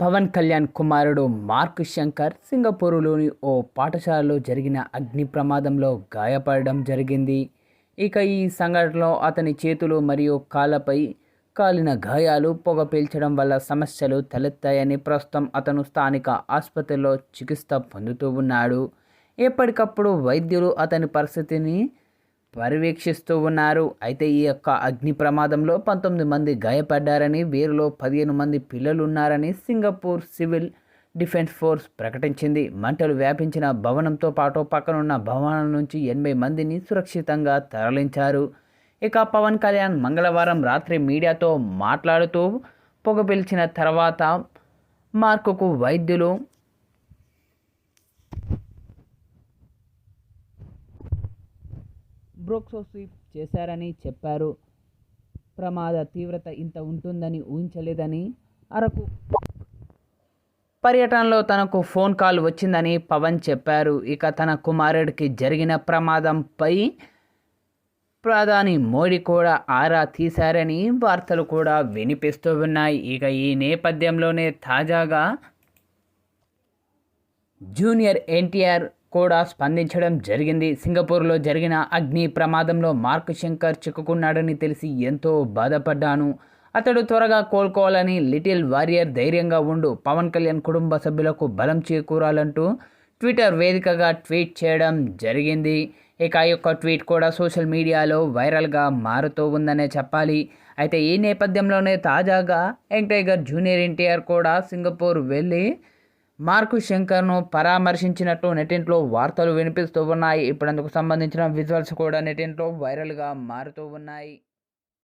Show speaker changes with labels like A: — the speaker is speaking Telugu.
A: పవన్ కళ్యాణ్ కుమారుడు మార్క్ శంకర్ సింగపూరులోని ఓ పాఠశాలలో జరిగిన అగ్ని ప్రమాదంలో గాయపడడం జరిగింది. ఇక ఈ సంఘటనలో అతని చేతులు మరియు కాళ్ళపై కాలిన గాయాలు పొగ పీల్చడం వల్ల సమస్యలు తలెత్తాయని ప్రస్తుతం అతను స్థానిక ఆసుపత్రిలో చికిత్స పొందుతూ ఉన్నాడు. ఎప్పటికప్పుడు వైద్యులు అతని పరిస్థితిని పర్యవేక్షిస్తూ ఉన్నారు. అయితే ఈ యొక్క అగ్ని ప్రమాదంలో పంతొమ్మిది మంది గాయపడ్డారని వీరిలో పదిహేను మంది పిల్లలు ఉన్నారని సింగపూర్ సివిల్ డిఫెన్స్ ఫోర్స్ ప్రకటించింది. మంటలు వ్యాపించిన భవనంతో పాటు పక్కనున్న భవనాల నుంచి ఎనభై మందిని సురక్షితంగా తరలించారు. ఇక పవన్ కళ్యాణ్ మంగళవారం రాత్రి మీడియాతో మాట్లాడుతూ పొగ పిలిచిన తర్వాత మార్కుకు వైద్యులు బ్రోక్సోస్వీప్ చేశారని చెప్పారు. ప్రమాద తీవ్రత ఇంత ఉంటుందని ఊహించలేదని అరకు పర్యటనలో తనకు ఫోన్ కాల్ వచ్చిందని పవన్ చెప్పారు. ఇక తన కుమారుడికి జరిగిన ప్రమాదంపై ప్రధాని మోడీ కూడా ఆరా తీశారని వార్తలు కూడా వినిపిస్తూ ఉన్నాయి. ఇక ఈ నేపథ్యంలోనే తాజాగా జూనియర్ ఎన్టీఆర్ కూడా స్పందించడం జరిగింది. సింగపూర్లో జరిగిన అగ్ని ప్రమాదంలో మార్క్ శంకర్ చిక్కుకున్నాడని తెలిసి ఎంతో బాధపడ్డాను. అతడు త్వరగా కోలుకోవాలని లిటిల్ వారియర్ ధైర్యంగా ఉండు. పవన్ కళ్యాణ్ కుటుంబ సభ్యులకు బలం చేకూరాలంటూ ట్విట్టర్ వేదికగా ట్వీట్ చేయడం జరిగింది. ఇక ఆ యొక్క ట్వీట్ కూడా సోషల్ మీడియాలో వైరల్గా మారుతూ ఉందనే చెప్పాలి. అయితే ఈ నేపథ్యంలోనే తాజాగా యంగ్ టైగర్ జూనియర్ ఎన్టీఆర్ కూడా సింగపూర్ వెళ్ళి మార్కు శంకర్ను పరామర్శించినట్టు నెటింట్లో వార్తలు వినిపిస్తూ ఉన్నాయి. ఇప్పుడు అందుకు సంబంధించిన విజువల్స్ కూడా నెటింట్లో వైరల్గా మారుతూ ఉన్నాయి.